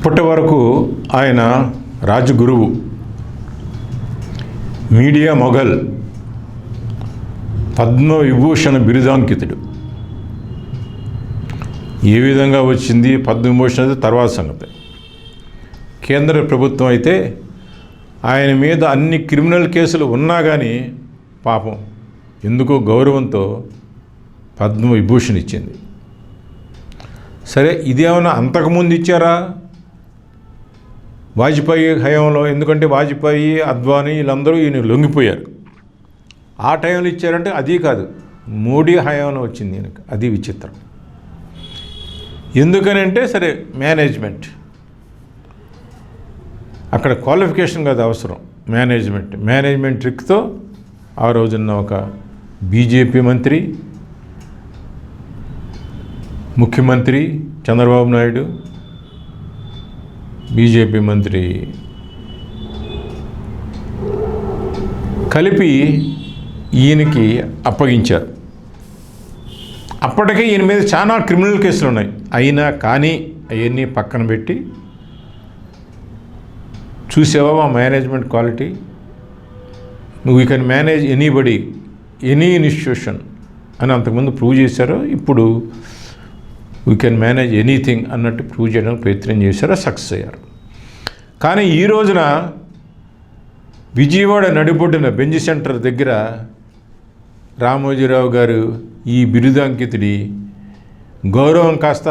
అప్పటి వరకు ఆయన రాజగురువు మీడియా మొఘల్ పద్మవిభూషణ బిరుదాంకితుడు. ఏ విధంగా వచ్చింది పద్మవిభూషణ అయితే తర్వాత సంగతి. కేంద్ర ప్రభుత్వం అయితే ఆయన మీద అన్ని క్రిమినల్ కేసులు ఉన్నా కానీ పాపం ఎందుకో గౌరవంతో పద్మ విభూషణ్ ఇచ్చింది. సరే ఇదేమన్నా అంతకుముందు ఇచ్చారా? వాజ్పేయి హయాంలో ఎందుకంటే వాజ్పేయి అద్వానీ వీళ్ళందరూ ఈయన లొంగిపోయారు. ఆ టైంలో ఇచ్చారంటే అది కాదు మోడీ హయాంలో వచ్చింది ఈయనకు. అది విచిత్రం. ఎందుకనంటే సరే మేనేజ్మెంట్. అక్కడ క్వాలిఫికేషన్ కాదు అవసరం మేనేజ్మెంట్. మేనేజ్మెంట్ ట్రిక్తో ఆ రోజున్న ఒక బీజేపీ మంత్రి ముఖ్యమంత్రి చంద్రబాబు నాయుడు బీజేపీ మంత్రి కలిపి ఈయనకి అప్పగించారు. అప్పటికే ఈయన మీద చాలా క్రిమినల్ కేసులు ఉన్నాయి. అయినా కానీ అవన్నీ పక్కన పెట్టి చూసావా మా మేనేజ్మెంట్ క్వాలిటీ? నువ్వు you can manage anybody any institution అని అంతకుముందు ప్రూవ్ చేశారు ఇప్పుడు వీ కెన్ మేనేజ్ ఎనీథింగ్ అన్నట్టు ప్రూవ్ చేయడానికి ప్రయత్నం చేశారు సక్సెస్ అయ్యారు. కానీ ఈ రోజున విజయవాడ నడిపొడ్డిన బెంజ్ సెంటర్ దగ్గర రామోజీరావు గారు ఈ బిరుదాంకితుడి గౌరవం కాస్త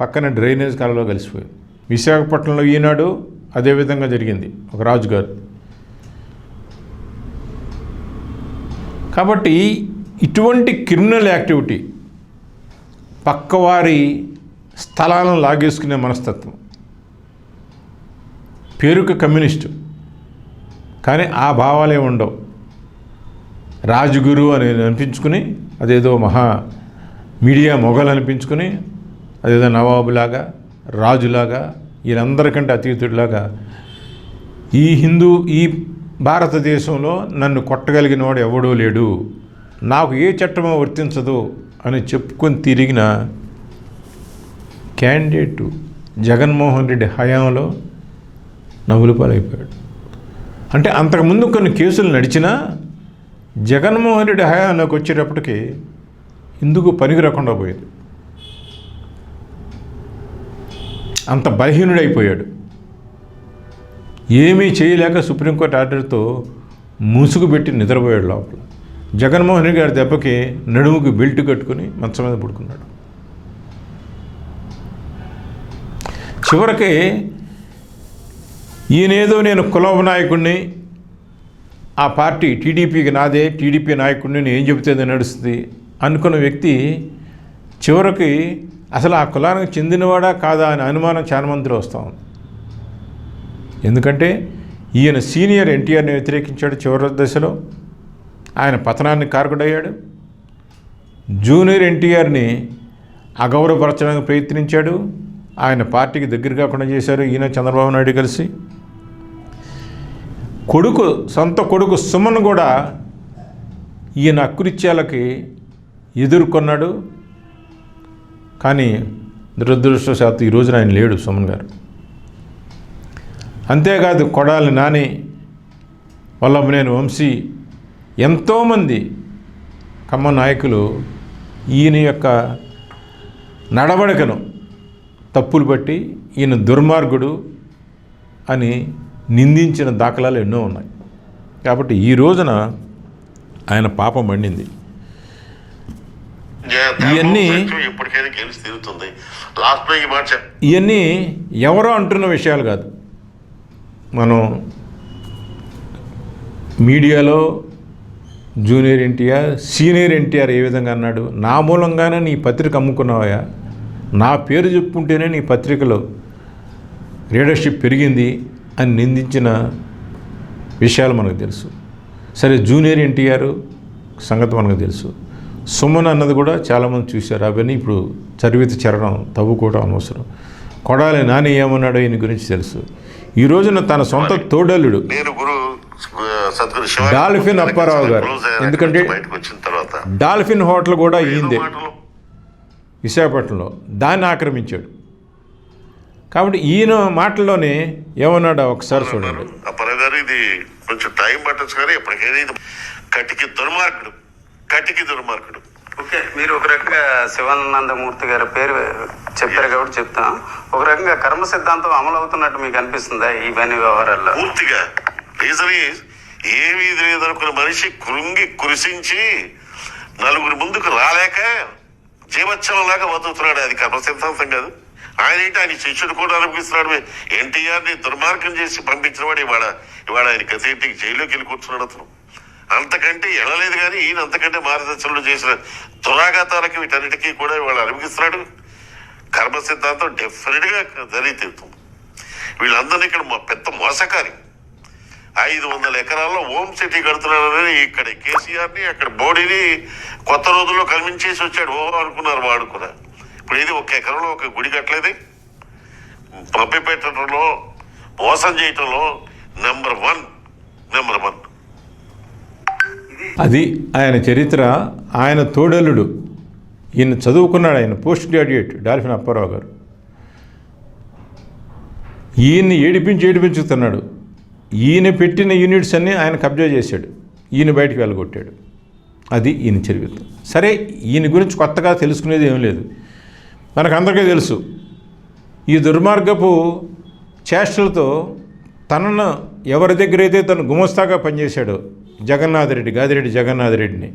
పక్కన డ్రైనేజ్ కాలంలో కలిసిపోయింది. విశాఖపట్నంలో ఈనాడు అదేవిధంగా జరిగింది ఒక రాజుగారు. కాబట్టి ఇటువంటి క్రిమినల్ యాక్టివిటీ పక్కవారి స్థలాలను లాగేసుకునే మనస్తత్వం. పేరుకు కమ్యూనిస్టు. కానీ ఆ భావాలే ఉండవు. రాజగురు అని అనిపించుకుని అదేదో మహా మీడియా మొఘల్ అనిపించుకుని అదేదో నవాబులాగా రాజులాగా వీళ్ళందరికంటే అతీతుడిలాగా ఈ హిందూ ఈ భారతదేశంలో నన్ను కొట్టగలిగిన వాడు ఎవడూ లేడు. నాకు ఏ చట్టమో వర్తించదు. అని చెప్పుకొని తిరిగిన క్యాండిడేటు జగన్మోహన్ రెడ్డి హయాంలో నవ్వులు పాలైపోయాడు. అంటే అంతకుముందు కొన్ని కేసులు నడిచినా జగన్మోహన్ రెడ్డి హయాంలోకి వచ్చేటప్పటికి ఇందుకు పనికి రాకుండా పోయేది. అంత బలహీనుడైపోయాడు. ఏమీ చేయలేక సుప్రీంకోర్టు ఆర్డర్తో ముసుగు పెట్టి నిద్రపోయాడు లోపల. జగన్మోహన్ రెడ్డి గారి దెబ్బకి నడుముకి బెల్ట్ కట్టుకుని మంచం మీద పడుకున్నాడు. చివరికి ఈయనేదో నేను కులం నాయకుడిని ఆ పార్టీ టీడీపీకి నాదే టీడీపీ నాయకుడిని నేను ఏం చెబితే నడుస్తుంది అనుకున్న వ్యక్తి చివరికి అసలు ఆ కులానికి చెందినవాడా కాదా అనే అనుమానం చాలా మందిలో వస్తూ ఉంది. ఎందుకంటే ఈయన సీనియర్ ఎన్టీఆర్ని వ్యతిరేకించాడు చివరి దశలో. ఆయన పతనాన్ని కారకుడయ్యాడు. జూనియర్ ఎన్టీఆర్ని అగౌరవపరచడానికి ప్రయత్నించాడు. ఆయన పార్టీకి దగ్గర కాకుండా చేశారు. ఈయన చంద్రబాబు నాయుడు కలిసి. కొడుకు సొంత కొడుకు సుమన్ కూడా ఈయన అకృత్యాలకి ఎదుర్కొన్నాడు. కానీ దురదృష్టవశాత్తు ఈ రోజున ఆయన లేడు సుమన్ గారు. అంతేకాదు కొడాలి నాని వల్లభనేని వంశీ ఎంతోమంది కమ్మ నాయకులు ఈయన యొక్క నడవడికను తప్పులు బట్టి ఈయన దుర్మార్గుడు అని నిందించిన దాఖలాలు ఎన్నో ఉన్నాయి. కాబట్టి ఈ రోజున ఆయన పాపం పండింది ఇవన్నీ- ఇవన్నీ ఎవరో అంటున్న విషయాలు కాదు. మనం మీడియాలో జూనియర్ ఎన్టీఆర్ సీనియర్ ఎన్టీఆర్ ఏ విధంగా అన్నాడు? నా మూలంగానే నీ పత్రిక అమ్ముకున్నావా నా పేరు చెప్పుకుంటేనే నీ పత్రికలో రీడర్షిప్ పెరిగింది అని నిందించిన విషయాలు మనకు తెలుసు. సరే జూనియర్ ఎన్టీఆర్ సంగతి మనకు తెలుసు. సుమన్ అన్నది కూడా చాలామంది చూశారు. అవన్నీ ఇప్పుడు చరివిత చరణం తవ్వుకోవడం అనవసరం. కొడాలి నాని ఏమన్నాడో ఈయన గురించి తెలుసు. ఈ రోజున తన సొంత తోడల్లుడు నేను గురు సద్గురు శివ డాల్ఫిన్ అప్పారావు గారు. ఎందుకంటే- బయటకు వచ్చిన తర్వాత డాల్ఫిన్ హోటల్ కూడా మాటలు. విశాఖపట్నంలో. దాన్ని ఆక్రమించాడు. కాబట్టి ఈయన మాటల్లోనే ఏమన్నాడో ఒకసారి చూడండి. అప్పారావు గారు ఇది కొంచెం టైం పట్టచ్చు కానీ ఎప్పటికైనా ఇది కటికి దుర్మార్గుడు. కటికి దుర్మార్గుడు. ఓకే మీరు ఒక రకంగా శివానందమూర్తి గారి పేరు చెప్పారు కాబట్టి చెప్తాం ఒక రకంగా కర్మ సిద్ధాంతం అమలు అవుతున్నట్టు మీకు అనిపిస్తుందా ఇవన్నీ వ్యవహారాల్లో? పూర్తిగా. రీజన్ ఈజ్ ఏమీ లేదనుకున్న మనిషి కృంగి కురిసించి నలుగురు ముందుకు రాలేక జీవోత్సవంలాగా బతుకుతున్నాడు. అది కర్మ సిద్ధాంతం కాదు. ఆయన ఏంటి? ఆయన శిష్యుడు కూడా అనిపిస్తున్నాడు ఎన్టీఆర్ని దుర్మార్గం చేసి పంపించిన వాడు ఇవాడ ఇవాడ ఆయన కసేటికి జైల్లోకి వెళ్ళి కూర్చున్నాడు అతను. అంతకంటే ఎడలేదు కానీ ఈయన అంతకంటే మార్గదర్శనంలో చేసిన దురాఘాతాలకి వీటన్నిటికీ కూడా ఇవాళ అనిపిస్తున్నాడు కర్మ సిద్ధాంతం డెఫినెట్గా జరిగి తీరుతుంది. వీళ్ళందరినీ ఇక్కడ పెద్ద మోసకారి ఐదు వందల ఎకరాల్లో హోమ్ సిటీ కడుతున్నాడని ఇక్కడ కేసీఆర్ని అక్కడ బోడీని కొత్త రోజుల్లో కనిపించేసి వచ్చాడు. ఓ అనుకున్నారు వాడు కూడా. ఇప్పుడు ఇది ఒక ఎకరంలో ఒక గుడి కట్టలేదు. పబ్బి పెట్టడంలో మోసం చేయటంలో నెంబర్ వన్ నెంబర్ వన్. అది ఆయన చరిత్ర ఆయన తోడలుడు ఈయన చదువుకున్నాడు ఆయన పోస్ట్ గ్రాడ్యుయేట్ డాల్ఫిన్ అప్పారావు గారు. ఈయన్ని ఏడిపించి ఏడిపించుతున్నాడు. ఈయన పెట్టిన యూనిట్స్ అన్నీ ఆయన కబ్జా చేశాడు. ఈయన బయటికి వెళ్ళగొట్టాడు. అది ఈయన చరిత్ర. సరే ఈయన గురించి కొత్తగా తెలుసుకునేది ఏం లేదు. మనకందరికీ తెలుసు. ఈ దుర్మార్గపు చేష్టలతో తనను ఎవరి దగ్గర అయితే తను గుమస్తాగా పనిచేశాడో జగన్నాథ్ రెడ్డి గాదిరెడ్డి జగన్నాథ్ రెడ్డిని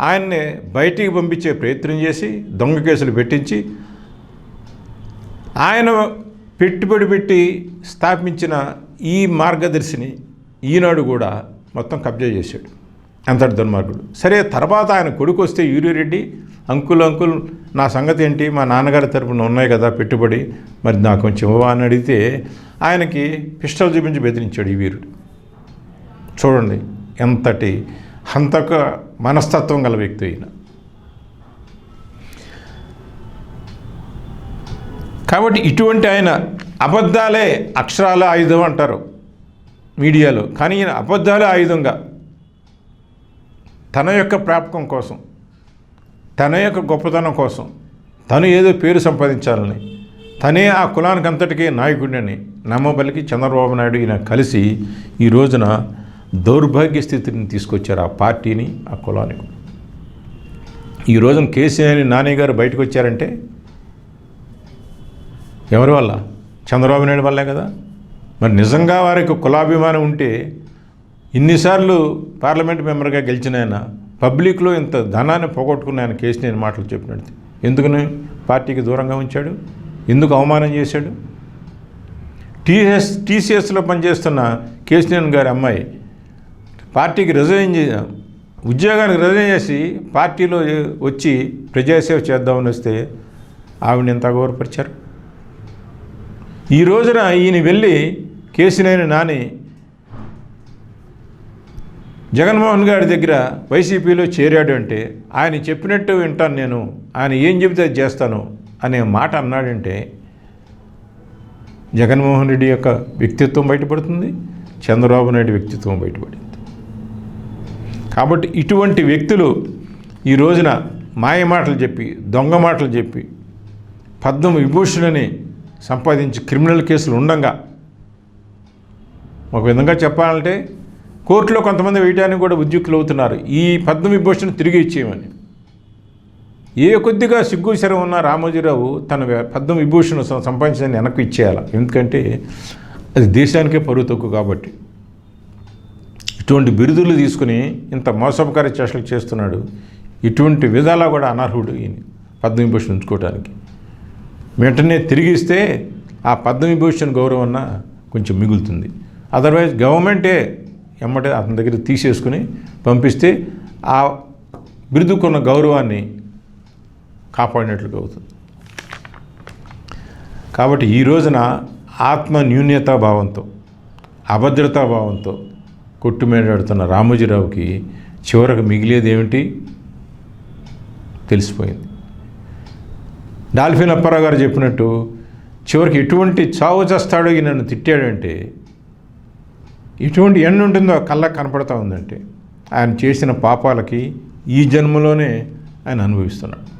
ఆయన్ని బయటికి పంపించే ప్రయత్నం చేసి దొంగ కేసులు పెట్టించి ఆయన పెట్టుబడి పెట్టి స్థాపించిన ఈ మార్గదర్శిని ఈనాడు కూడా మొత్తం కబ్జా చేశాడు. అంతటి దుర్మార్గుడు. సరే తర్వాత ఆయన కొడుకు వస్తే యూరిరెడ్డి అంకుల్ అంకుల్ నా సంగతి ఏంటి? మా నాన్నగారి తరపున ఉన్నాయి కదా పెట్టుబడి. మరి నాకు కొంచెం ఇవ్వవా అని అడిగితే ఆయనకి పిస్టల్ చూపించి బెదిరించాడు ఈ వీరుడు. చూడండి ఎంతటి హంతక మనస్తత్వం గల వ్యక్తి అయిన కాబట్టి ఇటువంటి ఆయన అబద్ధాలే అక్షరాల ఆయుధం అంటారు మీడియాలో. కానీ ఈయన అబద్ధాలే ఆయుధంగా తన యొక్క ప్రాపకం కోసం తన యొక్క గొప్పతనం కోసం తను ఏదో పేరు సంపాదించాలని తనే ఆ కులానికి అంతటికీ నాయకుడిని నమ్మబలికి చంద్రబాబు నాయుడు ఈయన కలిసి ఈ రోజున దౌర్భాగ్య స్థితిని తీసుకొచ్చారు ఆ పార్టీని ఆ కులానికి. ఈ రోజున కేసీఆర్ నాని గారు బయటకు వచ్చారంటే ఎవరి వల్ల? చంద్రబాబు నాయుడు వల్లే కదా? మరి నిజంగా వారికి కులాభిమానం ఉంటే ఇన్నిసార్లు పార్లమెంట్ మెంబర్గా గెలిచిన ఆయన పబ్లిక్లో ఇంత ధనాన్ని పోగొట్టుకున్న ఆయన కేసీఆర్ మాటలు చెప్పినట్టు. ఎందుకని? పార్టీకి దూరంగా ఉంచాడు? ఎందుకు అవమానం చేశాడు? టీఎస్ టీసీఎస్లో పనిచేస్తున్న కేసీనేని గారి అమ్మాయి పార్టీకి రిజైన్ చే ఉద్యోగానికి రిజైన్ చేసి పార్టీలో వచ్చి ప్రజాసేవ చేద్దామని వస్తే ఆవిడని ఎంత గౌరవపరిచారు ఈ రోజున ఈయన వెళ్ళి కేసినేని నాని జగన్మోహన్ గారి దగ్గర వైసీపీలో చేరాడు అంటే ఆయన చెప్పినట్టు వింటాను నేను. ఆయన ఏం చెబితే అది చేస్తాను అనే మాట అన్నాడంటే జగన్మోహన్ రెడ్డి యొక్క వ్యక్తిత్వం బయటపడుతుంది చంద్రబాబు నాయుడు వ్యక్తిత్వం బయటపడింది. కాబట్టి ఇటువంటి వ్యక్తులు ఈ రోజున మాయ మాటలు చెప్పి దొంగ మాటలు చెప్పి పద్మ విభూషణని సంపాదించి క్రిమినల్ కేసులు ఉండంగా. ఒక విధంగా చెప్పాలంటే కోర్టులో కొంతమంది వేయడానికి కూడా ఉద్యుక్తులు అవుతున్నారు ఈ పద్మవిభూషణ్ తిరిగి ఇచ్చేయమని. ఏ కొద్దిగా సిగ్గు శరం ఉన్న రామోజీరావు తన పద్మవిభూషణ్ పద్మ సంపాదించడాన్ని వెనక్కి ఇచ్చేయాలి. ఎందుకంటే అది దేశానికే పరువు తక్కువ కాబట్టి. ఇటువంటి బిరుదులు తీసుకుని ఇంత మోసపకారి చేష్టలు చేస్తున్నాడు. ఇటువంటి విధాలా కూడా అనర్హుడు ఈయన పద్మవిభూషణ్ ఉంచుకోవడానికి వెంటనే తిరిగిస్తే ఆ పద్మవిభూషణ్ గౌరవం కొంచెం మిగులుతుంది. అదర్వైజ్ గవర్నమెంటే ఎమ్మటే అతని దగ్గర తీసేసుకుని పంపిస్తే ఆ బిరుదుకున్న గౌరవాన్ని కాపాడినట్లుగా అవుతుంది. కాబట్టి ఈ రోజున ఆత్మ న్యూన్యతా భావంతో అభద్రతా భావంతో కొట్టుమేడాడుతున్న రామోజీరావుకి చివరకు మిగిలేదేమిటి? తెలిసిపోయింది. డాల్ఫిన్ అప్పారావు గారు చెప్పినట్టు చివరికి ఎటువంటి చావు చేస్తాడో నన్ను తిట్టాడంటే ఎటువంటి ఎండ ఉంటుందో కళ్ళకు కనపడతా ఉందంటే ఆయన చేసిన పాపాలకి ఈ జన్మలోనే ఆయన అనుభవిస్తున్నాడు.